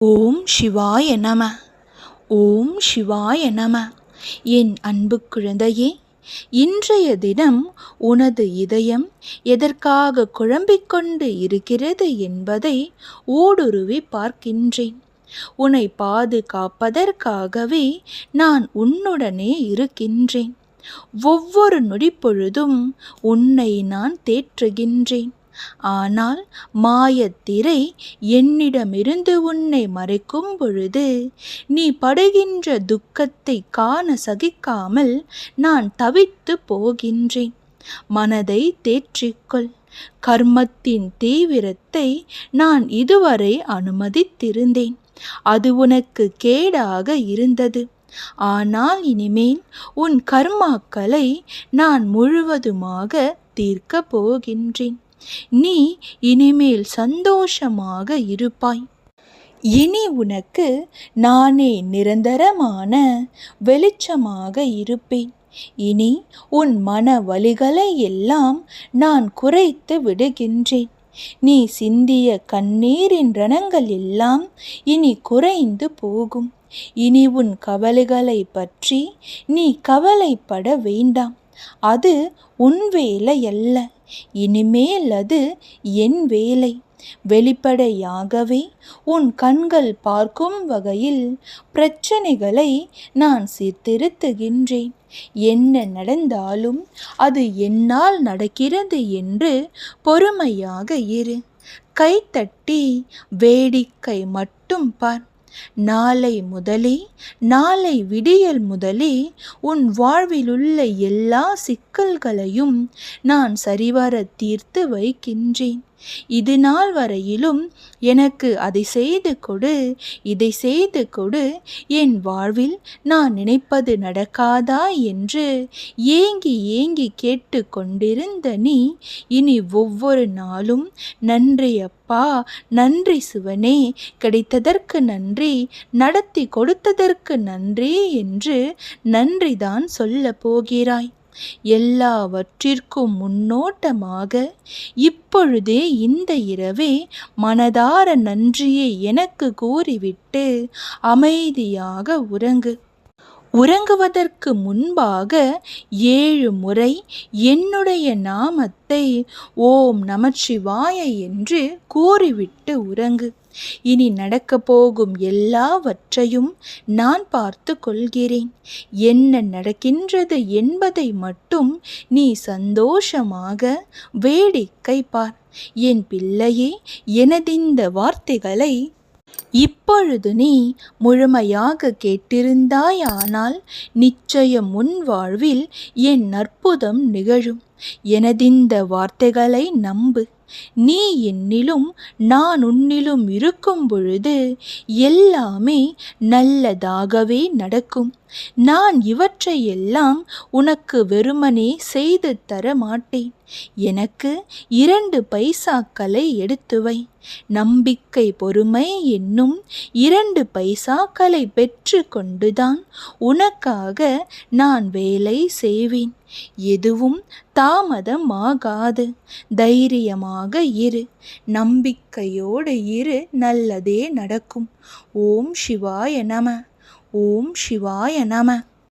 ஓம் சிவாய நம. ஓம் சிவாய நம. என் அன்பு குழந்தையே இன்றைய தினம் உனது இதயம் எதற்காக குழம்பிக் கொண்டு இருக்கிறது என்பதை ஊடுருவி பார்க்கின்றேன். உன்னை பாதுகாப்பதற்காகவே நான் உன்னுடனே இருக்கின்றேன். ஒவ்வொரு நொடிப்பொழுதும் உன்னை நான் தேற்றுகின்றேன். ஆனால் மாயத்திரை என்னிடமிருந்து உன்னை மறைக்கும் பொழுது நீ படுகின்ற துக்கத்தை காண சகிக்காமல் நான் தவித்து போகின்றேன். மனதை தேற்றிக்கொள். கர்மத்தின் தீவிரத்தை நான் இதுவரை அனுமதித்திருந்தேன். அது உனக்கு கேடாக இருந்தது. ஆனால் இனிமேல் உன் கர்மாக்களை நான் முழுவதுமாக தீர்க்கப் போகின்றேன். நீ இனிமேல் சந்தோஷமாக இருப்பாய். இனி உனக்கு நானே நிரந்தரமான வெளிச்சமாக இருப்பேன். இனி உன் மன வலிகளை எல்லாம் நான் குறைத்து விடுகின்றேன். நீ சிந்திய கண்ணீரின் ரணங்கள் எல்லாம் இனி குறைந்து போகும். இனி உன் கவலைகளை பற்றி நீ கவலைப்பட வேண்டாம். அது உன் வேலை அல்ல. இனிமேல் அது என் வேலை. வெளிப்படையாகவே உன் கண்கள் பார்க்கும் வகையில் பிரச்சனைகளை நான் சீர்திருத்துகின்றேன். என்ன நடந்தாலும் அது என்னால் நடக்கிறது என்று பொறுமையாக இரு. கைத்தட்டி வேடிக்கை மட்டும் பார். நாளை முதலே நாளை விடியல் முதலே உன் வாழ்விலுள்ள எல்லா சிக்கல்களையும் நான் சரிவர தீர்த்து வைக்கின்றேன். இது நாள் வரையிலும் எனக்கு அதை செய்து கொடு இதை செய்து கொடு. என் வாழ்வில் நான் நினைப்பது நடக்காதா என்று ஏங்கி ஏங்கி கேட்டு கொண்டிருந்த நீ இனி ஒவ்வொரு நாளும் நன்றி அப்பா நன்றி சிவனே கிடைத்ததற்கு நன்றி நடத்தி கொடுத்ததற்கு நன்றி என்று நன்றிதான் சொல்ல போகிறாய். எல்லாவற்றிற்கும் முன்னோட்டமாக இப்பொழுதே இந்த இரவே மனதார நன்றியை எனக்கு கூறிவிட்டு அமைதியாக உறங்கு. உறங்குவதற்கு முன்பாக ஏழு முறை என்னுடைய நாமத்தை ஓம் நமச்சிவாய என்று கூறிவிட்டு உறங்கு. இனி நடக்கப் போகும் எல்லாவற்றையும் நான் பார்த்து கொள்கிறேன். என்ன நடக்கின்றது என்பதை மட்டும் நீ சந்தோஷமாக வேடிக்கை பார். என் பிள்ளையே எனதிந்த வார்த்தைகளை இப்பொழுது நீ முழுமையாக கேட்டிருந்தாயானால் நிச்சயம் உன் வாழ்வில் என் அற்புதம் நிகழும். எனதிந்த வார்த்தைகளை நம்பு. நீ என்னிலும் நான் உன்னிலும் இருக்கும் பொழுது எல்லாமே நல்லதாகவே நடக்கும். நான் இவற்றையெல்லாம் உனக்கு வெறுமனே செய்து தர மாட்டேன். எனக்கு இரண்டு பைசாக்களை எடுத்துவை. நம்பிக்கை பொறுமை என்னும் இரண்டு பைசாக்களை பெற்று கொண்டுதான் உனக்காக நான் வேலை செய்வேன். எதுவும் தாமதமாகாது. தைரியமாக இரு. நம்பிக்கையோடு இரு. நல்லதே நடக்கும். ஓம் சிவாய நம. ஓம் சிவாய நம.